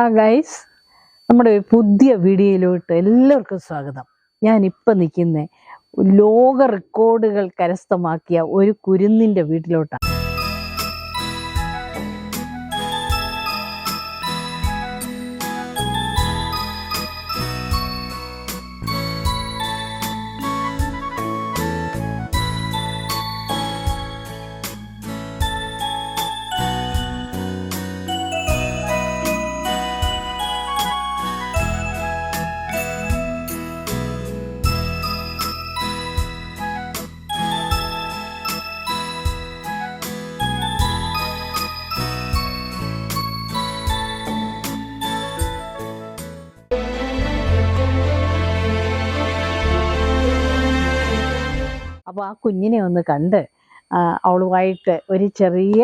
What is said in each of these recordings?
ഹാ ഗൈസ്. നമ്മുടെ പുതിയ വീഡിയോയിലോട്ട് എല്ലാവർക്കും സ്വാഗതം. ഞാൻ ഇപ്പം നിൽക്കുന്ന ലോക റെക്കോർഡുകൾ കരസ്ഥമാക്കിയ ഒരു കുരുന്നിന്റെ വീട്ടിലോട്ടാണ് അപ്പോൾ ആ കുഞ്ഞിനെ ഒന്ന് കണ്ട് അവളുമായിട്ട് ഒരു ചെറിയ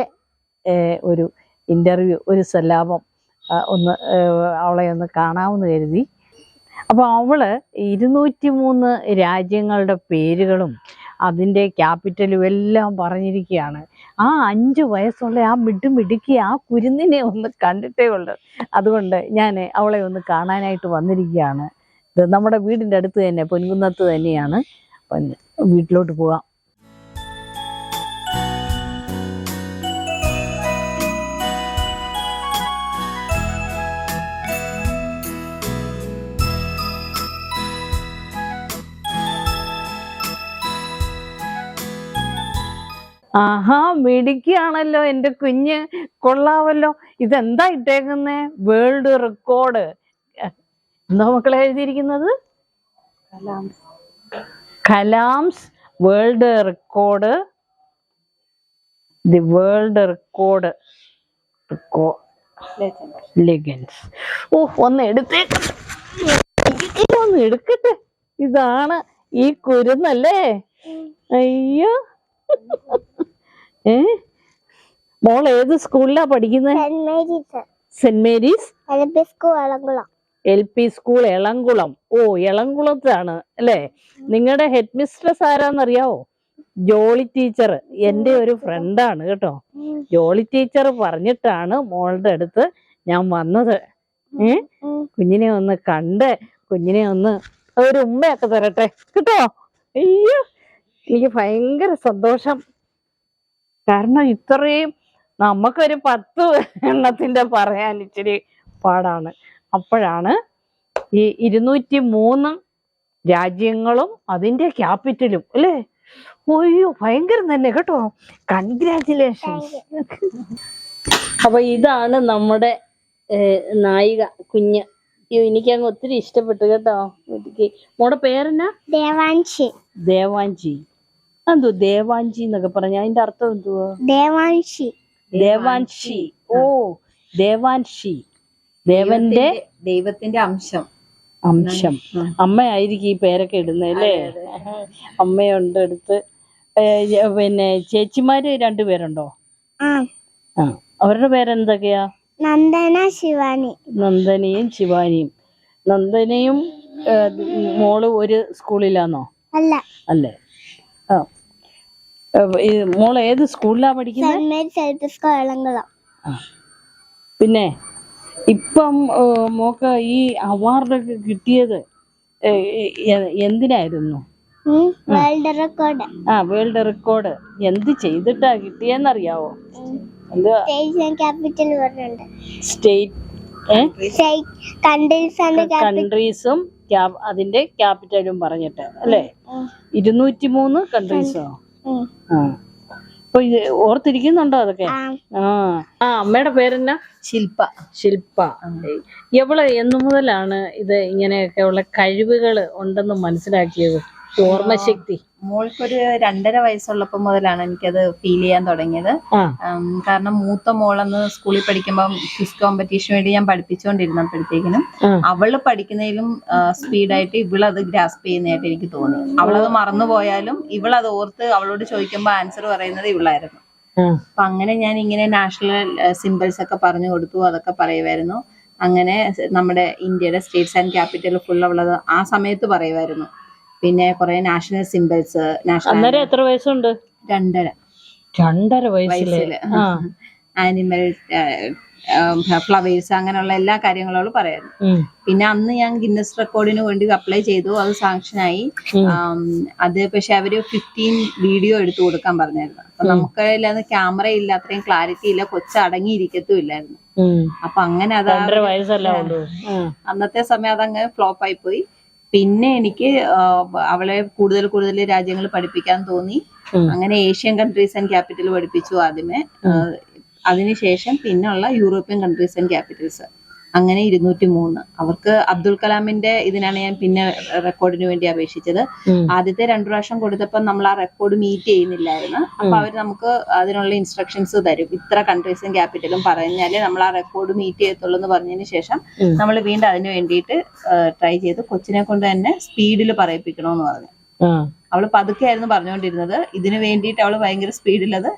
ഒരു ഇന്റർവ്യൂ ഒരു സല്ലാപം ഒന്ന് അവളെ ഒന്ന് കാണാമെന്ന് കരുതി. അപ്പോൾ അവൾ ഇരുന്നൂറ്റി മൂന്ന് രാജ്യങ്ങളുടെ പേരുകളും അതിന്റെ ക്യാപിറ്റലും എല്ലാം പറഞ്ഞിരിക്കുകയാണ്. ആ അഞ്ച് വയസ്സുള്ള ആ മിഡു മിടുക്കി ആ കുരുന്നിനെ ഒന്ന് കണ്ടിട്ടേ ഉള്ളൂ. അതുകൊണ്ട് ഞാൻ അവളെ ഒന്ന് കാണാനായിട്ട് വന്നിരിക്കുകയാണ്. ഇത് നമ്മുടെ വീടിന്റെ അടുത്ത് തന്നെ പൊൻകുന്നത്ത് തന്നെയാണ്. അപ്പം വീട്ടിലോട്ട് പോവാം. ആഹാ മിടിക്കുകയാണല്ലോ എന്റെ കുഞ്ഞ്. കൊള്ളാവല്ലോ. ഇതെന്താ ഇട്ടേക്കുന്നേ? World record. എന്താ മക്കളെ എഴുതിയിരിക്കുന്നത്? Kalam's world record. The world record. Legends. ഓ ഒന്ന് എടുത്തേക്കട്ടെ ഒന്ന് എടുക്കട്ടെ. ഇതാണ് ഈ കുരുന്നല്ലേ? അയ്യോ. ഏ? മോൾ ഏത് സ്കൂളിലാ പഠിക്കുന്നത് saint Mary's. Saint Mary's? School Elamkulam L P school Elamkulam ഓ എളംകുളത്താണ് അല്ലേ? നിങ്ങളുടെ ഹെഡ് മിസ്ട്രസ് ആരാന്നറിയാവോ? ജോളി ടീച്ചർ എന്റെ ഒരു ഫ്രണ്ടാണ് കേട്ടോ. ജോളി ടീച്ചർ പറഞ്ഞിട്ടാണ് മോളുടെ അടുത്ത് ഞാൻ വന്നത്. ഏ? കുഞ്ഞിനെ ഒന്ന് കണ്ട് കുഞ്ഞിനെ ഒന്ന് ഒരു ഉമ്മയൊക്കെ തരട്ടെ. കേട്ടോ? അയ്യോ എനിക്ക് ഭയങ്കര സന്തോഷം. കാരണം ഇത്രയും നമുക്കൊരു പത്ത് എണ്ണത്തിന്റെ പറയാൻ ഇച്ചിരി പാടാണ്. അപ്പോഴാണ് ഈ ഇരുന്നൂറ്റി മൂന്ന് രാജ്യങ്ങളും അതിന്റെ ക്യാപിറ്റലും അല്ലേ? ഒയ്യോ ഭയങ്കരം തന്നെ കേട്ടോ. കൺഗ്രാറ്റുലേഷൻസ് അപ്പൊ ഇതാണ് നമ്മുടെ നായിക കുഞ്ഞ്. എനിക്ക് അങ്ങ് ഒത്തിരി ഇഷ്ടപ്പെട്ടു കേട്ടോ. എനിക്ക് മോടെ പേരെന്നാ? ദേവാഞ്ചി ദേവാഞ്ചി എന്തോ ദേവാഞ്ചി എന്നൊക്കെ പറഞ്ഞ. അതിന്റെ അർത്ഥം എന്തുവാ? ദേവാൻഷി. ദേവാൻഷി. ഓ ദേവാൻഷി. ദേവന്റെ ദൈവത്തിന്റെ അംശം. അംശം. അമ്മയായിരിക്കും ഈ പേരൊക്കെ ഇടുന്നത് അല്ലേ? അമ്മയുണ്ട് എടുത്ത് പിന്നെ ചേച്ചിമാര് രണ്ടുപേരുണ്ടോ ആ. ആ. അവരുടെ പേരെന്തൊക്കെയാ? നന്ദന ശിവാനി. നന്ദനയും ശിവാനിയും. നന്ദനയും മോൾ ഒരു സ്കൂളിലാണോ അല്ല. അല്ലേ? ആ. മോൾ മോൾ ഏത് സ്കൂളിലാ പഠിക്കുന്നത് saint Mary's L school Elamkulam. പിന്നെ? ഇപ്പം മോക്ക ഈ അവാർഡൊക്കെ കിട്ടിയത് എന്തിനായിരുന്നു? World record. ആ വേൾഡ് റെക്കോർഡ്. എന്ത് ചെയ്തിട്ടാ കിട്ടിയെന്നറിയാവോ? ക്യാപിറ്റൽ സ്റ്റേറ്റ് കൺട്രീസും അതിന്റെ ക്യാപിറ്റലും പറഞ്ഞിട്ട് അല്ലേ? ഇരുന്നൂറ്റി മൂന്ന് കൺട്രീസോ? ആ. അപ്പൊ ഇത് ഓർത്തിരിക്കുന്നുണ്ടോ അതൊക്കെ? ആ. ആ. അമ്മയുടെ പേരെന്നാ? ശില്പ ശില്പ എവൾ എന്നു മുതലാണ് ഇത് ഇങ്ങനെയൊക്കെ ഉള്ള കഴിവുകൾ ഉണ്ടെന്ന് മനസ്സിലാക്കിയത്? ഓർമ്മശക്തി. മോൾക്കൊരു രണ്ടര വയസ്സുള്ളപ്പോൾ മുതലാണ് എനിക്കത് ഫീൽ ചെയ്യാൻ തുടങ്ങിയത്. കാരണം മൂത്ത മോളന്ന് സ്കൂളിൽ പഠിക്കുമ്പോൾ ക്വിസ് കോമ്പറ്റീഷന് വേണ്ടി ഞാൻ പഠിപ്പിച്ചുകൊണ്ടിരുന്നപ്പോഴത്തേക്കിനും. അവൾ പഠിക്കുന്നതിലും സ്പീഡായിട്ട് ഇവളത് ഗ്രാസ്പ് ചെയ്യുന്നതായിട്ട് എനിക്ക് തോന്നി. അവളത് മറന്നുപോയാലും ഇവളത് ഓർത്ത് അവളോട് ചോദിക്കുമ്പോൾ ആൻസർ പറയുന്നത് ഇവളായിരുന്നു. അപ്പൊ അങ്ങനെ ഞാൻ ഇങ്ങനെ നാഷണൽ സിമ്പിൾസ് ഒക്കെ പറഞ്ഞു കൊടുത്തു അതൊക്കെ പറയുമായിരുന്നു അങ്ങനെ നമ്മുടെ ഇന്ത്യയുടെ സ്റ്റേറ്റ്സ് ആൻഡ് ക്യാപിറ്റൽ ഫുൾ അവളത് ആ സമയത്ത് പറയുമായിരുന്നു പിന്നെ കുറെ നാഷണൽ സിമ്പിൾസ് നാഷണൽ അന്നേരം എത്ര വയസ്സുണ്ട്? രണ്ടര. രണ്ടര വയസ്സിൽ. വയസ്സിൽ. ആ. ആനിമൽ ഫ്ലവേഴ്സ് അങ്ങനെയുള്ള എല്ലാ കാര്യങ്ങളോട് പറയുന്നു ഉം. പിന്നെ അന്ന് ഞാൻ ഗിന്നസ് റെക്കോർഡിന് വേണ്ടി അപ്ലൈ ചെയ്തു. അത് സാങ്ഷൻ ആയി. ആം, അത് പക്ഷെ അവർ ഫിഫ്റ്റീൻ വീഡിയോ എടുത്തു കൊടുക്കാൻ പറഞ്ഞായിരുന്നു. അപ്പൊ നമുക്ക് ക്യാമറ ഇല്ല അത്രയും ക്ലാരിറ്റി ഇല്ല കൊച്ചു അടങ്ങിയിരിക്കത്തും ഇല്ലായിരുന്നു ഉം. അപ്പൊ അങ്ങനെ അതാ രണ്ടര വയസ്സല്ല ഉള്ളൂ. അന്നത്തെ സമയം അതങ്ങ് ഫ്ലോപ്പ് ആയി പോയി. പിന്നെ എനിക്ക് അവളെ കൂടുതൽ കൂടുതൽ രാജ്യങ്ങൾ പഠിപ്പിക്കാൻ തോന്നി. അങ്ങനെ ഏഷ്യൻ കൺട്രീസ് ആൻഡ് ക്യാപിറ്റൽ പഠിപ്പിച്ചു ആദ്യമേ. അതിനുശേഷം പിന്നെയുള്ള യൂറോപ്യൻ കൺട്രീസ് ആൻഡ് ക്യാപിറ്റൽസ് അങ്ങനെ ഇരുന്നൂറ്റി മൂന്ന് അവർക്ക് അബ്ദുൽ കലാമിന്റെ ഇതിനാണ് ഞാൻ പിന്നെ റെക്കോർഡിന് വേണ്ടി അപേക്ഷിച്ചത്. ആദ്യത്തെ രണ്ടു പ്രാവശ്യം കൊടുത്തപ്പോൾ നമ്മൾ ആ റെക്കോർഡ് മീറ്റ് ചെയ്യുന്നില്ലായിരുന്നു. അപ്പൊ അവർ നമുക്ക് അതിനുള്ള ഇൻസ്ട്രക്ഷൻസ് തരും. ഇത്ര കൺട്രീസും ക്യാപിറ്റലും പറഞ്ഞാലേ നമ്മൾ ആ റെക്കോർഡ് മീറ്റ് ചെയ്യത്തുള്ളൂ എന്ന് പറഞ്ഞതിന് ശേഷം നമ്മൾ വീണ്ടും അതിന് വേണ്ടിയിട്ട് ട്രൈ ചെയ്ത് കൊച്ചിനെ കൊണ്ട് തന്നെ സ്പീഡിൽ പറയിപ്പിക്കണമെന്ന് പറഞ്ഞു. അവൾ പതുക്കെ ആയിരുന്നു പറഞ്ഞുകൊണ്ടിരുന്നത് ഇതിന് വേണ്ടിയിട്ട് അവൾ ഭയങ്കര സ്പീഡിൽ അത്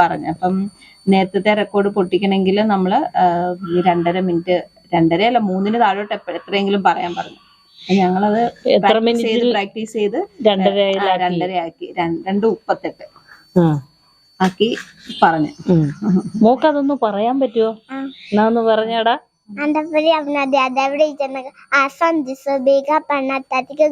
പറഞ്ഞു. അപ്പം നേരത്തെ റെക്കോർഡ് പൊട്ടിക്കണമെങ്കിൽ നമ്മൾ രണ്ടര മിനിറ്റ് രണ്ടര അല്ല മൂന്നിന് താഴോട്ട് എത്രയെങ്കിലും പറയാൻ പറഞ്ഞു. ഞങ്ങളത് പ്രാക്ടീസ് ചെയ്ത് പ്രാക്ടീസ് രണ്ടര ആക്കി? രണ്ട് മുപ്പത്തെട്ട് ആക്കി പറഞ്ഞു. മോക്ക് അതൊന്ന് പറയാൻ പറ്റുമോ എന്നാന്ന് പറഞ്ഞാടാ. അനന്തപുരി അവനദേവിടെ ആസാം ദിസ് ബീഹാർ പണ്ണാത്താറ്റിക്ക്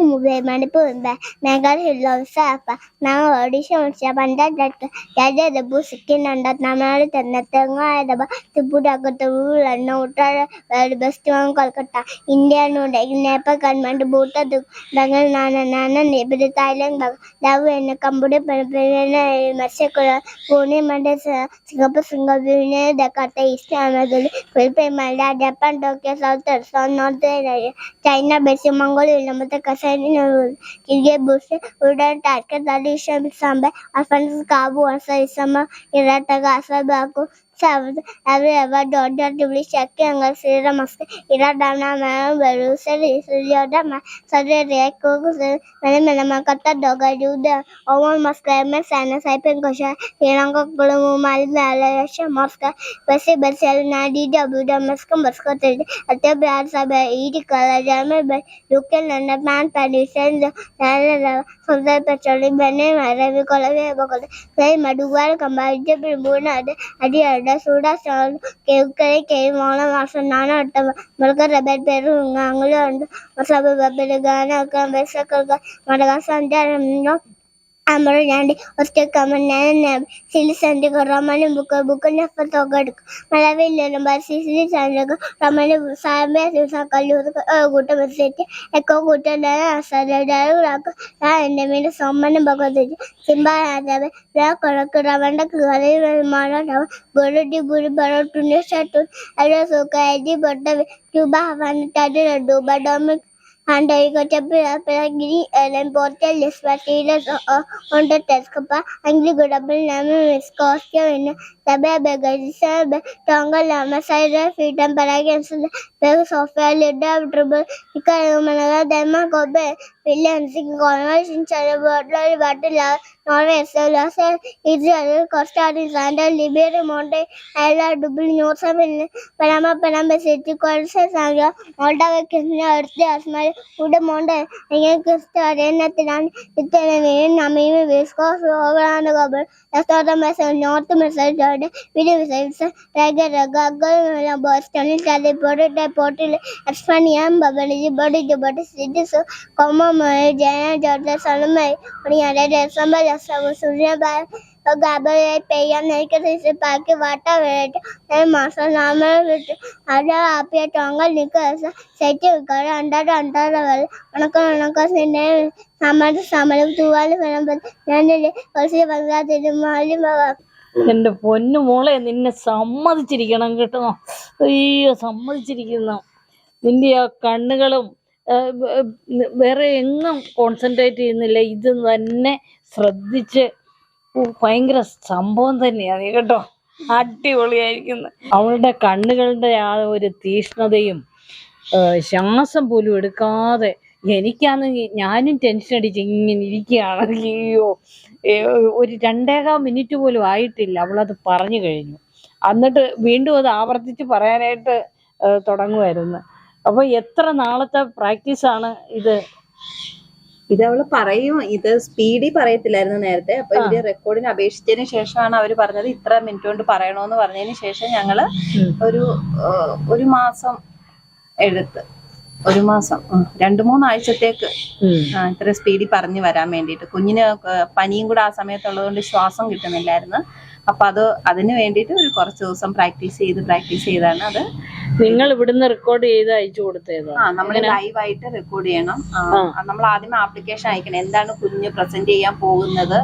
Mubemani Pumba, Megan Hill of Sapa, now audition Shabanda that gathered the bush skin under Namar Tanatanga, the Buddha got the rule and notar very best on Kolkata, India no Nepal government, Bhuta, the Dangan Nana Nana, neighbor the Thailand, Lavu and a Cambodia, Penpena, Masakura, Pune Mandas, Singapore, Singapore, Dakota, East Amazon, Philippine, Malda, Japan, Tokyo, South, South, North, China, Bessie, Mongolia, Namata, Kasa, ಕಿರಿಗೆ ಬುಸೆ ಉಡನ್ ಟಾಟ್ಕ ದಾಡಿ ಶಮ್ ಸಾಂಬೆ ಅಫನ್ಸ್ ಕಾಬು ಅಸ ಇಸಮ ಇರತಗ ಅಸಬಾಕು ನಮಸ್ತೆ ಇರಡನ ಬೆರು ಸರಿ ಸೂರ್ಯೋದಮ ಸದ್ರೆ ಕೂಗು ಮನೆ ಮನೆ ಮಕತ್ತ ಡೊಗಜೂದ ಓಮ ಮಸ್ಕ ಎಮ್ಮೆ ಸನ ಸೈಪೆನ್ ಕೋಶ ಹಿರಂಗೊಗಳು ಮಾಲಿ ಮ್ಯಾಲ ಯಶ ಮಸ್ಕ ಬಸಿ ಬಸಲ್ ನಾಡಿ ಡಬ್ಲ್ಯೂ ಡಮಸ್ಕ ಮಸ್ಕ ತೆಡಿ ಅತ್ತೆ ಬ್ಯಾರ ಸಭ ಈಡಿ ಕಲ ಜಮ ಬೆ ಲುಕ್ಕೆ ನನ್ನ ಪ್ಯಾನ್ ಪ್ಯಾಡಿ ಸೆಂಜ ನಾಲ ಸಂಸದ ಪಚಳಿ ಬನೆ ಮರವಿ ಕೊಲವೆ ಬಗದ ಸೈ ಮಡುವಾರ ಕಂಬಾಜೆ ಬಿರ್ಮೂನ ಅಡಿ ಅಡ சுட சுட கேவுக்கரை கேமான వాసనాన మొలక రబ్బర్ పేరు అంగులు సభ బబ్బెలుగానే ఒక వెసకగా మడగా సంచారంలో అంబరుడండి వస్తే కమన్న సిలి సందుకు రమణ బుక్ బుక్ నెఫర్ తొగడుకు మళ్ళీ వెళ్ళను మరి సిలి సందుకు రమణ సామే సకలు గుట్ట మెసేజ్ ఎక్కువ గుట్టడా సరడారు రాక ఎండ మీద సొమ్మని భగవద్గీత సింబాదే కొరకు రమణకు గది మాట్లాడడం బొరటి బుడి బరొట్టుండే షట్టు అలా సోక ఎది బొట్ట ట్యూబా హవాన్ని తాడు డూబా డొమ్మిక్ and I got a green and bottle is materials on the Tescopa and the good double name is Costco in the baby Gazisha Tonga Lama Side Feet and Paragans the software leader trouble because Managa Dema Kobe Williams in Converse in Charabot Battle Norway, Russia, Israel, Costa Rica, Libya, Monte, Ella, Dublin, New Zealand, Panama, Panama City, Corsa, Sanga, Moldova, Kenya, Earth, Somalia, Uda, Monte, Yemen, Costa Rica, Nami, Visco, Namibia, and the Gobble, the Southern Messel, North Messel, Jordan, Video Raga, Raga, Gulla, Boston, Italy, Porto, Porto, Espania, the Body, the Body, Cities, Common, Jaya, Jordan, Salome, Solomon, Oriental, December, സൂര്യഭാരൻ ഗബറയെ പെയ്യാൻ എനിക്ക് തിരിച്ചുപ്പാക്കി വട്ട vote മാസം നാമ വിട്ടു അവിടെ ആപ്പിയ ടോങ്കൽ നിൽക്കുക set വിൽക്കുക രണ്ടര രണ്ടര വരെ ഉണക്കം ഉണക്കം സിന്നെ സമരം സമരം തൂവാൽ വരുമ്പോൾ ഞാൻ കുറച്ച് ബംഗ്ലാ തിരുമാലി എന്റെ പൊന്നു മോളെ നിന്നെ സമ്മതിച്ചിരിക്കണം കേട്ടോ. അയ്യോ സമ്മതിച്ചിരിക്കുന്നു. നിന്റെ ആ കണ്ണുകളും വേറെ എങ്ങും കോൺസെൻട്രേറ്റ് ചെയ്യുന്നില്ല. ഇത് തന്നെ ശ്രദ്ധിച്ച് ഭയങ്കര സംഭവം തന്നെയാണ് കേട്ടോ. അടിപൊളിയായിരിക്കുന്നു. അവളുടെ കണ്ണുകളുടെ ആ ഒരു തീഷ്ണതയും ശ്വാസം പോലും എടുക്കാതെ എനിക്കാണെങ്കിൽ ഞാനും ടെൻഷൻ അടിച്ച് ഇങ്ങനെ ഇരിക്കുകയാണ്. അയ്യോ. ഒരു രണ്ടേകാ മിനിറ്റ് പോലും ആയിട്ടില്ല. അവളത് പറഞ്ഞു കഴിഞ്ഞു. എന്നിട്ട് വീണ്ടും അത് ആവർത്തിച്ച് പറയാനായിട്ട് തുടങ്ങുമായിരുന്നു അപ്പോൾ എത്ര നാളത്തെ പ്രാക്ടീസ് ആണ് ഇത്? ഇത് അവൾ പറയും. ഇത് സ്പീഡിൽ പറയത്തില്ലായിരുന്നു നേരത്തെ. അപ്പൊ ഇതിന്റെ റെക്കോർഡിന് അപേക്ഷിച്ചതിന് ശേഷമാണ് അവർ പറഞ്ഞത് ഇത്ര മിനിറ്റ് കൊണ്ട് പറയണോന്ന് പറഞ്ഞതിന് ശേഷം ഞങ്ങൾ ഒരു ഒരു മാസം എടുത്ത്. ഒരു മാസം രണ്ടു മൂന്നാഴ്ചത്തേക്ക്. ഇത്ര സ്പീഡിൽ പറഞ്ഞു വരാൻ വേണ്ടിയിട്ട്. കുഞ്ഞിന് പനിയും കൂടെ ആ സമയത്തുള്ളതുകൊണ്ട് ശ്വാസം കിട്ടുന്നില്ലായിരുന്നു. അപ്പൊ അത് അതിന് വേണ്ടിയിട്ട് ഒരു കുറച്ച് ദിവസം പ്രാക്ടീസ് ചെയ്ത് പ്രാക്ടീസ് ചെയ്താണ് അത്. നിങ്ങൾ ഇവിടുന്ന് റെക്കോർഡ് ചെയ്ത് അയച്ചു കൊടുത്തത്. ആ നമ്മൾ ലൈവായിട്ട് റെക്കോർഡ് ചെയ്യണം. നമ്മൾ ആദ്യം ആപ്ലിക്കേഷൻ അയക്കണം. എന്താണ് കുഞ്ഞ് പ്രസന്റ് ചെയ്യാൻ പോകുന്നത്?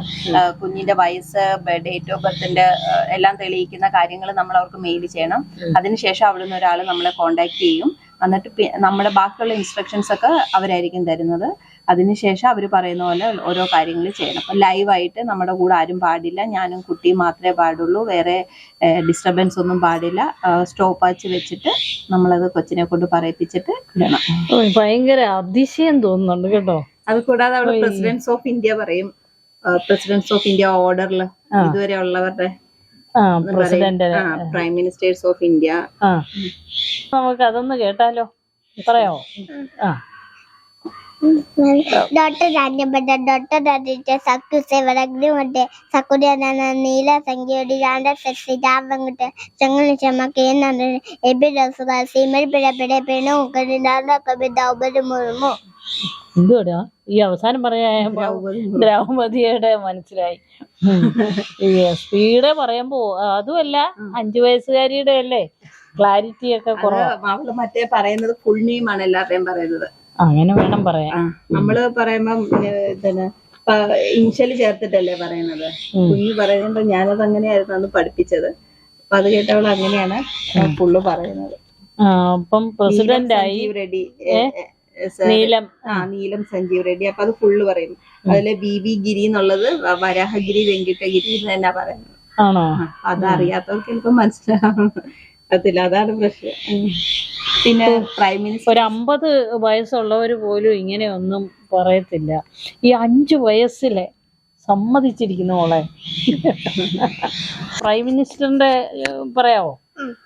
കുഞ്ഞിന്റെ വയസ്സ് ഡേറ്റ് ഓഫ് ബർത്തിന്റെ എല്ലാം തെളിയിക്കുന്ന കാര്യങ്ങൾ നമ്മൾ അവർക്ക് മെയിൽ ചെയ്യണം. അതിനുശേഷം അവിടുന്ന് ഒരാൾ നമ്മളെ കോണ്ടാക്ട് ചെയ്യും. എന്നിട്ട് നമ്മുടെ ബാക്കിയുള്ള ഇൻസ്ട്രക്ഷൻസ് ഒക്കെ അവരായിരിക്കും തരുന്നത്. അതിനുശേഷം അവർ പറയുന്ന പോലെ ഓരോ കാര്യങ്ങൾ ചെയ്യണം. അപ്പം ലൈവായിട്ട് നമ്മുടെ കൂടെ ആരും പാടില്ല. ഞാനും കുട്ടിയും മാത്രമേ പാടുള്ളൂ. വേറെ ഡിസ്റ്റർബൻസ് ഒന്നും പാടില്ല. സ്റ്റോപ്പ് വാച്ച് വെച്ചിട്ട് നമ്മളത് കൊച്ചിനെ കൊണ്ട് പറയിപ്പിച്ചിട്ട് ഇടണം. ഓ, ഭയങ്കര അതിശയം തോന്നുന്നുണ്ട് കേട്ടോ. അത് കൂടാതെ അവിടെ പ്രസിഡൻസ് ഓഫ് ഇന്ത്യ പറയും. പ്രസിഡൻസ് ഓഫ് ഇന്ത്യ ഓർഡറിൽ ഇതുവരെ ഉള്ളവരുടെ ആ president prime ministers of India ആ. നമുക്ക് അതൊന്ന് കേട്ടാലോ? പറയാമോ ആ. ದೊಡ್ಡದಾಗಿದ್ದ ದೊಡ್ಡದಾದಿದ್ದ ಸಕ್ಕು ಸೇವರಗ್ಲಿ ಮತ್ತೆ ಸಕುರಿಯ ನನ್ನ ನೀಲ ಸಂಖ್ಯೆಯಡಿ ರಾಂಡ ಸಸಿ ದಾವಂಗುಟ ಚಂಗನ ಚಮಕ ಏನಂದ್ರೆ ಎಬ್ಬಿಡ ಸುಗ ಸೀಮೆಲ್ ಬಿಡ ಬಿಡ ಬೇಣ ಉಗರಿ ನಾದ ഈ അവസാനം പറയാൻ ദ്രൗപതിയുടെ മനസ്സിലായി. സ്പീഡ് പറയുമ്പോ അതുമല്ല അഞ്ചു വയസ്സുകാരിയുടെ അല്ലേ? ക്ലാരിറ്റി ഒക്കെ കുറവ്. മറ്റേ പറയുന്നത് പുണ്യമാണ് എല്ലാവരുടെയും പറയുന്നത്. അങ്ങനെ വേണം പറയാൻ. ആ, നമ്മൾ പറയുമ്പം ഇതാണ് ഇൻഷ്യൽ ചേർത്തിട്ടല്ലേ പറയുന്നത്? കുഞ്ഞ് പറയുമ്പോ ഞാനത് അങ്ങനെയായിരുന്നു അന്ന് പഠിപ്പിച്ചത്. അപ്പൊ അത് കേട്ടവൾ അങ്ങനെയാണ് പുള്ളു പറയുന്നത്. അപ്പം പ്രസിഡന്റ് ആയി സഞ്ജീവ് റെഡ്ഡി നീലം. ആ നീലം സഞ്ജീവ് റെഡ്ഡി. അപ്പൊ അത് ഫുള്ള് പറയും. അതിലെ ബി വി ഗിരി എന്നുള്ളത് വരാഹഗിരി വെങ്കിട്ടഗിരി എന്ന് തന്നെ പറയുന്നത്. ആണോ? അതറിയാത്തവർക്ക് ചിലപ്പോ മനസ്സിലാകത്തില്ല അതാണ് പ്രശ്നം. പിന്നെ പ്രൈം മിനിസ്റ്റർ ഒരു അമ്പത് വയസ്സുള്ളവർ പോലും ഇങ്ങനെ ഒന്നും പറയത്തില്ല. ഈ അഞ്ചു വയസ്സിലെ സമ്മതിച്ചിരിക്കുന്ന മോളെ. പ്രൈം മിനിസ്റ്ററിന്റെ പറയാവോ?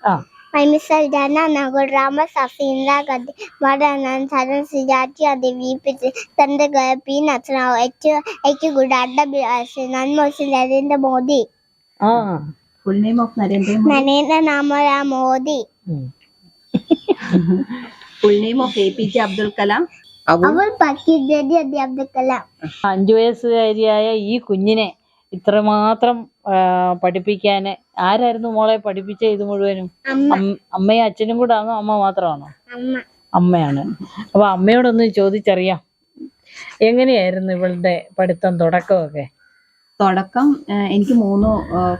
ആ. Now Modi bi asinan mosin narendra modi? ആ full name of Narendra narendra namara modi name of A P J Abdul Kalam. അവൾ അഞ്ചു വയസ്സുകാരിയായ ഈ കുഞ്ഞിനെ ഇത്രമാത്രം പഠിപ്പിക്കാൻ പഠിപ്പിക്കാന് ആരായിരുന്നു മോളെ പഠിപ്പിച്ച ഇത് മുഴുവനും? അമ്മയും അച്ഛനും കൂടെ ആണോ? അമ്മ മാത്രമാണോ? അമ്മ. അമ്മയാണ്. അപ്പൊ അമ്മയോടൊന്ന് ചോദിച്ചറിയാം. എങ്ങനെയായിരുന്നു ഇവളുടെ പഠിത്തം തുടക്കമൊക്കെ? തുടക്കം എനിക്ക് മൂന്ന്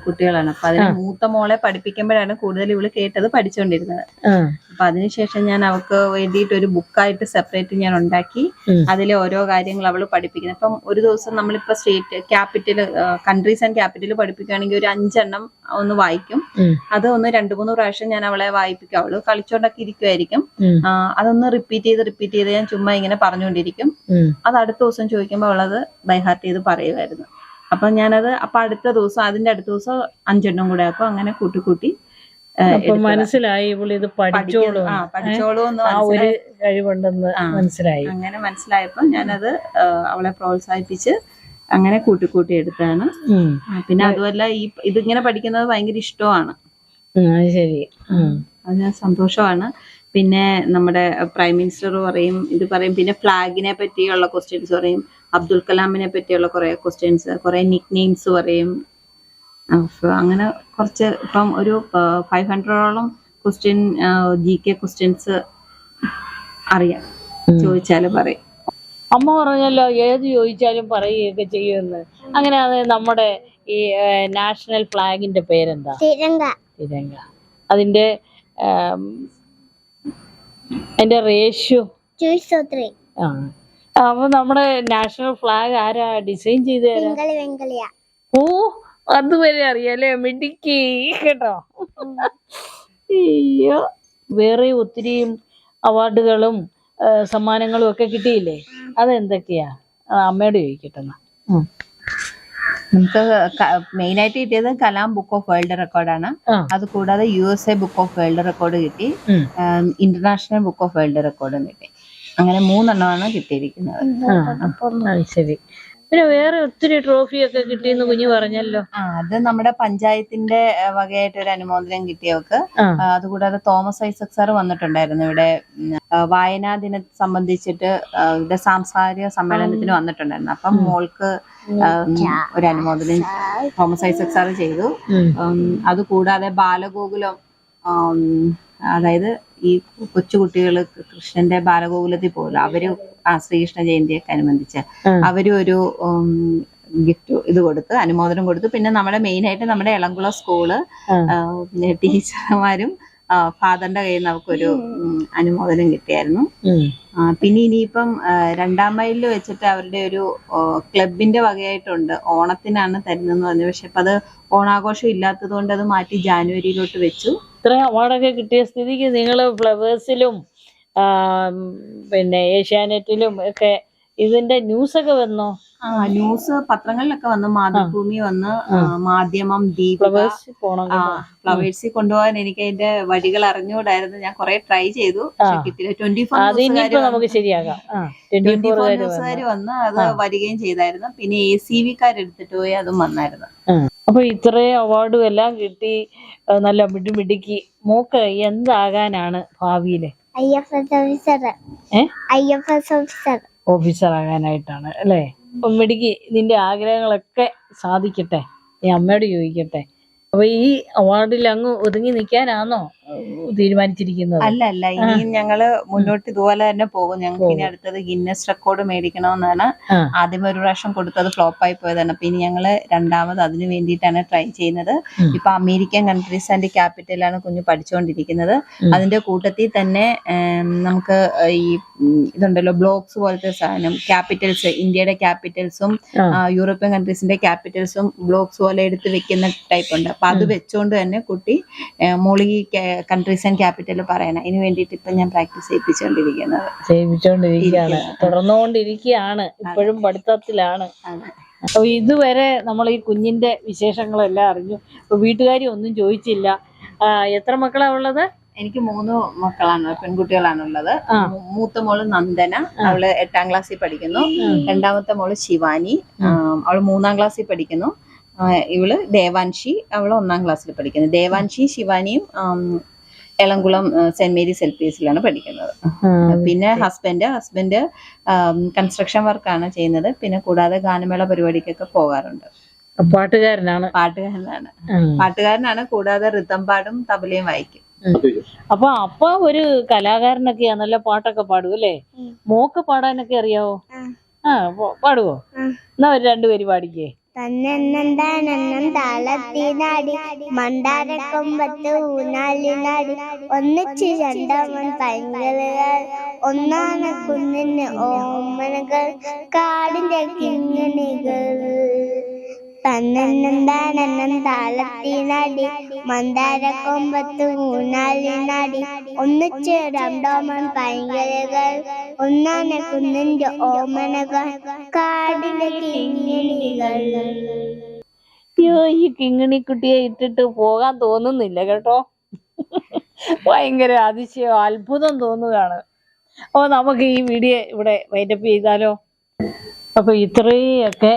കുട്ടികളാണ്. അപ്പൊ അതിന് മൂത്ത മോളെ പഠിപ്പിക്കുമ്പോഴാണ് കൂടുതൽ ഇവൾ കേട്ടത് പഠിച്ചുകൊണ്ടിരുന്നത് അപ്പൊ അതിനുശേഷം ഞാൻ അവൾക്ക് വേണ്ടിയിട്ട് ഒരു ബുക്കായിട്ട് സെപ്പറേറ്റ് ഞാൻ ഉണ്ടാക്കി. അതിലെ ഓരോ കാര്യങ്ങൾ അവൾ പഠിപ്പിക്കുന്നത്. അപ്പം ഒരു ദിവസം നമ്മളിപ്പോ state capital countries and capital പഠിപ്പിക്കുകയാണെങ്കിൽ ഒരു അഞ്ചെണ്ണം ഒന്ന് വായിക്കും. അത് ഒന്ന് രണ്ടു മൂന്ന് പ്രാവശ്യം ഞാൻ അവളെ വായിപ്പിക്കും. അവൾ കളിച്ചോണ്ടൊക്കെ ഇരിക്കുമായിരിക്കും അതൊന്ന് റിപ്പീറ്റ് ചെയ്ത് റിപ്പീറ്റ് ചെയ്ത് ഞാൻ ചുമ്മാ ഇങ്ങനെ പറഞ്ഞുകൊണ്ടിരിക്കും. അത് അടുത്ത ദിവസം ചോദിക്കുമ്പോൾ അവളത് ബൈഹാർട്ട് ചെയ്ത് പറയുമായിരുന്നു അപ്പൊ ഞാനത് അപ്പൊ അടുത്ത ദിവസം അതിന്റെ അടുത്ത ദിവസം അഞ്ചെണ്ണം കൂടെ അപ്പൊ അങ്ങനെ കൂട്ടി കൂട്ടി. മനസ്സിലായി ഇത് പഠിച്ചോളൂ പഠിച്ചോളൂ ഒരു കഴിവുണ്ടെന്ന് മനസ്സിലായി. അങ്ങനെ മനസ്സിലായപ്പോ ഞാനത് അവളെ പ്രോത്സാഹിപ്പിച്ച് അങ്ങനെ കൂട്ടിക്കൂട്ടി കൂട്ടി എടുത്താണ് പിന്നെ അതുമല്ല ഈ ഇതിങ്ങനെ പഠിക്കുന്നത് ഭയങ്കര ഇഷ്ടമാണ്. ശരി. അത് ഞാൻ. സന്തോഷമാണ്. പിന്നെ നമ്മുടെ പ്രൈം മിനിസ്റ്റർ പറയും ഇത് പറയും പിന്നെ ഫ്ലാഗിനെ പറ്റിയുള്ള ക്വസ്റ്റ്യൻസ് പറയും. അബ്ദുൽ കലാമിനെ പറ്റിയുള്ള കുറെ ക്വസ്റ്റ്യൻസ് കുറെ നിക് നെയിംസ് പറയും അങ്ങനെ കുറച്ച് ഇപ്പം ഒരു ഫൈവ് ഹൺഡ്രഡോളം ക്വസ്റ്റ്യൻ ജി കെ ക്വസ്റ്റ്യൻസ് അറിയാം. ചോദിച്ചാൽ പറയും. അമ്മ പറഞ്ഞല്ലോ ഏത് ചോദിച്ചാലും പറയുകയൊക്കെ ചെയ്യുമെന്ന്. അങ്ങനെ അത് നമ്മുടെ ഈ നാഷണൽ ഫ്ലാഗിന്റെ പേരെന്താ? തിരങ്ക. തിരങ്ക. അതിന്റെ അതിന്റെ റേഷ്യോ ആ. അപ്പൊ നമ്മുടെ നാഷണൽ ഫ്ലാഗ് ആരാ? ഡിസൈൻ ചെയ്ത് തരാ. ഓ അതുവരെ അറിയാലേ മിടുക്കി. കേട്ടോ? അയ്യോ വേറെ ഒത്തിരിയും അവാർഡുകളും സമ്മാനങ്ങളും ഒക്കെ കിട്ടിയില്ലേ? അതെന്തൊക്കെയാ? അമ്മയോട് ചോദിക്കട്ടെ നമുക്ക് മെയിൻ ആയിട്ട് കിട്ടിയത് കലാം ബുക്ക് ഓഫ് വേൾഡ് റെക്കോർഡാണ് അത് കൂടാതെ U S A book of world record കിട്ടി. ഇന്റർനാഷണൽ ബുക്ക് ഓഫ് വേൾഡ് റെക്കോർഡും കിട്ടി. അങ്ങനെ മൂന്നെണ്ണമാണ് കിട്ടിയിരിക്കുന്നത്. ആ അത് ശരി. പിന്നെ വേറെ ഒത്തിരി ട്രോഫിയൊക്കെ കിട്ടിയെന്ന് കുഞ്ഞു പറഞ്ഞല്ലോ. ആ അത് നമ്മുടെ പഞ്ചായത്തിന്റെ വകയായിട്ട് ഒരു അനുമോദനം കിട്ടിയവർക്ക് അതുകൂടാതെ തോമസ് ഐസക് സാർ വന്നിട്ടുണ്ടായിരുന്നു ഇവിടെ വായനാ ദിനം സംബന്ധിച്ചിട്ട് ഇവിടെ സാംസ്കാരിക സമ്മേളനത്തിന് വന്നിട്ടുണ്ടായിരുന്നു. അപ്പം മോൾക്ക് ഒരു അനുമോദനം തോമസ് ഐസക് സാർ ചെയ്തു. അത് കൂടാതെ അതുകൂടാതെ ബാലഗോകുലം അതായത് ഈ കൊച്ചുകുട്ടികൾ കൃഷ്ണന്റെ ബാലഗോകുലത്തിൽ പോലും അവർ ആ ശ്രീകൃഷ്ണ ജയന്തിയൊക്കെ അനുബന്ധിച്ച്. അവരും ഒരു ഗിഫ്റ്റ് ഇത് കൊടുത്ത് അനുമോദനം കൊടുത്തു. പിന്നെ നമ്മുടെ മെയിൻ ആയിട്ട് നമ്മുടെ എളംകുളം സ്കൂൾ ടീച്ചർമാരും ഫാദറിന്റെ കയ്യിൽ നിന്ന് നമുക്കൊരു അനുമോദനം കിട്ടിയായിരുന്നു. പിന്നെ ഇനിയിപ്പം രണ്ടാം മൈലിൽ വെച്ചിട്ട് അവരുടെ ഒരു ക്ലബിന്റെ വകയായിട്ടുണ്ട്. ഓണത്തിനാണ് തരുന്നതെന്ന് പറഞ്ഞു. പക്ഷെ ഇപ്പൊ അത് ഓണാഘോഷം ഇല്ലാത്തത് കൊണ്ട് അത് മാറ്റി ജാനുവരിയിലോട്ട് വെച്ചു. ഇത്രയും അവാർഡൊക്കെ കിട്ടിയ സ്ഥിതിക്ക് നിങ്ങൾ ഫ്ലവേഴ്സിലും പിന്നെ ഏഷ്യാനെറ്റിലും ഒക്കെ ഇതിന്റെ ന്യൂസൊക്കെ വന്നോ? ന്യൂസ് പത്രങ്ങളിലൊക്കെ വന്ന് മാതൃഭൂമി വന്ന് മാധ്യമം ദീപിക ഫ്ലവേഴ്സിൽ കൊണ്ടുപോകാൻ എനിക്ക് അതിന്റെ വഴികൾ അറിഞ്ഞുകൂടായിരുന്നു. ഞാൻ കുറെ ട്രൈ ചെയ്തു. പക്ഷെ ആ. കിട്ടില്ല ട്വന്റി ഫോർ ട്വന്റി ഫോർ ന്യൂസുകാർ വന്ന്. അത് വരികയും ചെയ്തായിരുന്നു. പിന്നെ എ സി വി കാരെടുത്തിട്ട് പോയി അതും വന്നായിരുന്നു. അപ്പൊ ഇത്രയും അവാർഡും എല്ലാം കിട്ടി. നല്ല മിടുമിടുക്കി മോക്ക് എന്താകാനാണ് ഭാവിയിൽ? I F S officer officer ആകാനായിട്ടാണ് അല്ലേ? അപ്പൊ നിന്റെ ആഗ്രഹങ്ങളൊക്കെ സാധിക്കട്ടെ? ഈ അമ്മയോട് ചോദിക്കട്ടെ? അപ്പൊ ഈ അവാർഡിൽ അങ്ങ് ഒതുങ്ങി നിൽക്കാനാണോ തീരുമാനിച്ചിരിക്കുന്നത്. അല്ല അല്ല. ഇനിയും ഞങ്ങൾ മുന്നോട്ട് ഇതുപോലെ തന്നെ പോകും. ഞങ്ങൾക്ക് ഇനി അടുത്തത് ഗിന്നസ് റെക്കോർഡ് മേടിക്കണമെന്നാണ്. ആദ്യം ഒരു പ്രാവശ്യം കൊടുത്തത് ഫ്ലോപ്പ് ആയി പോയതാണ്. അപ്പൊ ഇനി ഞങ്ങൾ രണ്ടാമത് അതിനു വേണ്ടിയിട്ടാണ് ട്രൈ ചെയ്യുന്നത്. ഇപ്പൊ അമേരിക്കൻ കൺട്രീസ് ആൻഡ് ക്യാപിറ്റലാണ് കുഞ്ഞു പഠിച്ചുകൊണ്ടിരിക്കുന്നത്. അതിന്റെ കൂട്ടത്തിൽ തന്നെ നമുക്ക് ഈ ഇതുണ്ടല്ലോ ബ്ലോക്സ് പോലത്തെ സാധനം ക്യാപിറ്റൽസ് ഇന്ത്യയുടെ ക്യാപിറ്റൽസും യൂറോപ്യൻ കൺട്രീസിന്റെ ക്യാപിറ്റൽസും ബ്ലോക്സ് പോലെ എടുത്ത് വെക്കുന്ന ടൈപ്പ് ഉണ്ട് അപ്പൊ അത് വെച്ചുകൊണ്ട് തന്നെ കുട്ടി മോളിക്ക് മോളി കൺട്രീസ് ആൻഡ് ക്യാപിറ്റൽ പറയണം. അതിന് വേണ്ടിയിട്ട് ഇപ്പൊ ഞാൻ പ്രാക്ടീസ് ചെയ്യിപ്പിച്ചുകൊണ്ടിരിക്കുന്നത് ചെയ്യിപ്പിച്ചുകൊണ്ടിരിക്കുകയാണ് തുടർന്നുകൊണ്ടിരിക്കുകയാണ്. ഇപ്പോഴും പഠിത്തത്തിലാണ്. അപ്പൊ ഇതുവരെ നമ്മൾ ഈ കുഞ്ഞിന്റെ വിശേഷങ്ങളെല്ലാം അറിഞ്ഞു. ഇപ്പൊ വീട്ടുകാരി ഒന്നും ചോദിച്ചില്ല. എത്ര മക്കളാ ഉള്ളത്? എനിക്ക് മൂന്ന് മക്കളാണ് പെൺകുട്ടികളാണുള്ളത്. ഉള്ളത് മൂത്ത മോൾ നന്ദന അവൾ എട്ടാം ക്ലാസ്സിൽ പഠിക്കുന്നു. രണ്ടാമത്തെ മോൾ ശിവാനി. അവൾ മൂന്നാം ക്ലാസ്സിൽ പഠിക്കുന്നു. ഇവൾ ദേവാൻഷി അവൾ ഒന്നാം ക്ലാസ്സിൽ പഠിക്കുന്നത് Devanshi ശിവാനിയും Elamkulam saint Mary's L P എസിലാണ് പഠിക്കുന്നത്. പിന്നെ ഹസ്ബൻഡ് ഹസ്ബൻഡ് കൺസ്ട്രക്ഷൻ വർക്കാണ് ചെയ്യുന്നത്. പിന്നെ കൂടാതെ ഗാനമേള പരിപാടിക്കൊക്കെ പോകാറുണ്ട്. പാട്ടുകാരനാണ്. പാട്ടുകാരനാണ്. പാട്ടുകാരനാണ് കൂടാതെ റിതം പാടും തബലയും വായിക്കും. അപ്പൊ അപ്പ ഒരു കലാകാരനൊക്കെയാ നല്ല പാട്ടൊക്കെ പാടും അല്ലേ? മോക്ക് പാടാനൊക്കെ അറിയാവോ? ആ. പാടുവോ. എന്നാ ഒരു രണ്ടുപേര് പാടിക്കേ? തന്നെന്താണെന്നും താളത്തിനാടി മണ്ടാരക്കൊമ്പത്ത് ഊനാലിനാടി ഒന്നിച്ച് രണ്ടാമൻ പൈങ്കലുകൾ ഒന്നാണ് കുന്നിന് ഓമനകൾ. കാടിന്റെ കിങ്ങണികൾ. തന്നെന്താണെന്നും മന്ദാര മന്ദാരക്കൊമ്പത്ത് മൂന്നാലിനടി ഒന്നിച്ച് രണ്ടോമൻ പൈങ്കലുകൾ ഒന്നാണ് കുന്നിന്റെ ഓമനകൾ കാടിന്റെ കിങ്ങിണികൾ. അയ്യോ ഈ കിങ്ങിണിക്കുട്ടിയെ ഇട്ടിട്ട് പോകാൻ തോന്നുന്നില്ല കേട്ടോ. ഭയങ്കര അതിശയം അത്ഭുതം തോന്നുകയാണ്. അപ്പൊ നമുക്ക് ഈ വീഡിയോ ഇവിടെ വൈൻഡപ്പ് ചെയ്താലോ? അപ്പൊ ഇത്രയൊക്കെ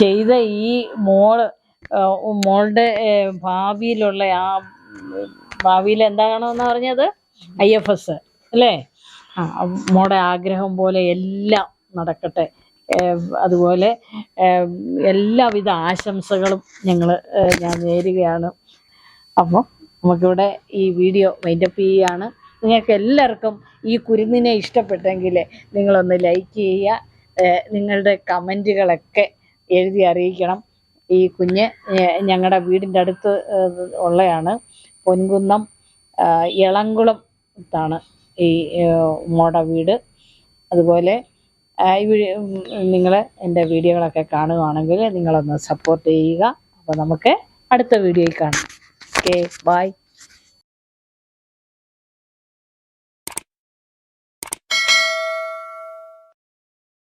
ചെയ്ത ഈ മോൾ മോളുടെ ഭാവിയിലുള്ള ആ ഭാവിയിൽ എന്താകണമെന്ന് പറഞ്ഞത്? ഐ എഫ് എസ് അല്ലേ? മോടെ ആഗ്രഹം പോലെ എല്ലാം നടക്കട്ടെ. അതുപോലെ എല്ലാവിധ ആശംസകളും ഞങ്ങൾ ഞാൻ നേരുകയാണ്. അപ്പോൾ നമുക്കിവിടെ ഈ വീഡിയോ വൈൻഡപ്പ് ചെയ്യുകയാണ് നിങ്ങൾക്ക് എല്ലാവർക്കും ഈ കുരുന്നിനെ ഇഷ്ടപ്പെട്ടെങ്കിൽ നിങ്ങളൊന്ന് ലൈക്ക് ചെയ്യുക നിങ്ങളുടെ കമന്റുകളൊക്കെ എഴുതി അറിയിക്കണം. ഈ കുഞ്ഞ് ഞങ്ങളുടെ വീടിന്റെ അടുത്ത് ഉള്ളയാണ്. പൊൻകുന്നം ആ, ഇളംകുളം ത്താണ് ഈ മോട വീട്. അതുപോലെ നിങ്ങൾ എന്റെ വീഡിയോകളൊക്കെ കാണുകയാണെങ്കിൽ നിങ്ങളൊന്ന് സപ്പോർട്ട് ചെയ്യുക. അപ്പോൾ നമുക്ക് അടുത്ത വീഡിയോയിൽ കാണാം. Okay bye